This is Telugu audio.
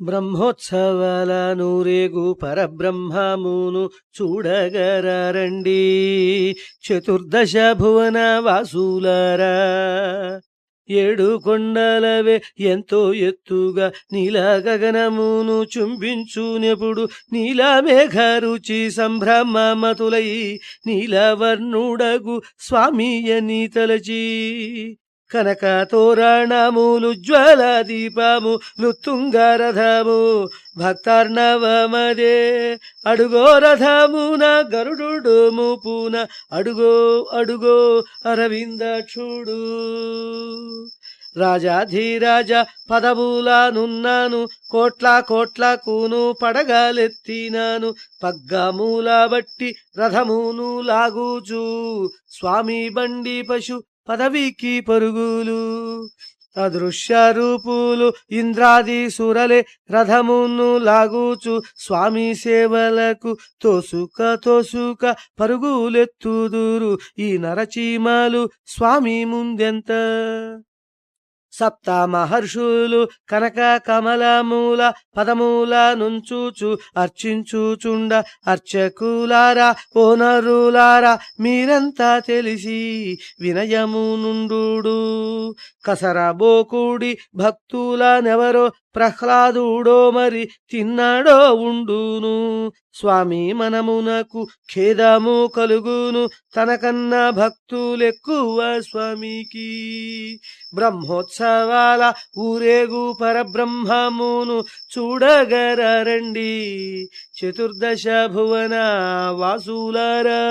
బ్రహ్మోత్సవాల నూరేగు పరబ్రహ్మమును చూడగరండి చతుర్దశ భువన వాసులారా ఏడు కొండలవే ఎంతో ఎత్తుగా నీల గగనమును చుంబించునెప్పుడు నీలా మేఘ రుచి సంభ్రమతులై నీలవర్ణుడగు స్వామి అని తలచి కనక తోరణములు జ్వల దీపము లుత్తుంగరథము భక్తార్ణవమదే. అడుగో రథమున గరుడు ముపున అడుగో అడుగో అరవిందక్షుడు రాజాధీరాజ పదములానున్నాను కోట్ల కోట్లకును పడగలెత్తినాను పగ్గమూల బట్టి రథమును లాగుచు. స్వామి బండి పశు పదవికి పరుగులు అదృశ్య రూపులు ఇంద్రాది సురలే రథమును లాగుచు స్వామి సేవలకు తోసుక తోసుక పరుగులెత్తుదురు ఈ నరచీమలు స్వామి ముందెంత? సప్త మహర్షులు కనక కమలమూల పదమూల నుంచుచు అర్చించుచుండ అర్చకులారా ఓనరులారా మీరంతా తెలిసి వినయము నుండు కసరబోకుడి భక్తులనెవరో ప్రహ్లాదుడో మరి తిన్నాడో ఉండును. స్వామి మనమునకు ఖేదము కలుగును తనకన్నా భక్తులెక్కువ స్వామికి. సవాల ఊరేగు పరబ్రహ్మమును చూడగరండి చతుర్దశ భువన వాసులరా.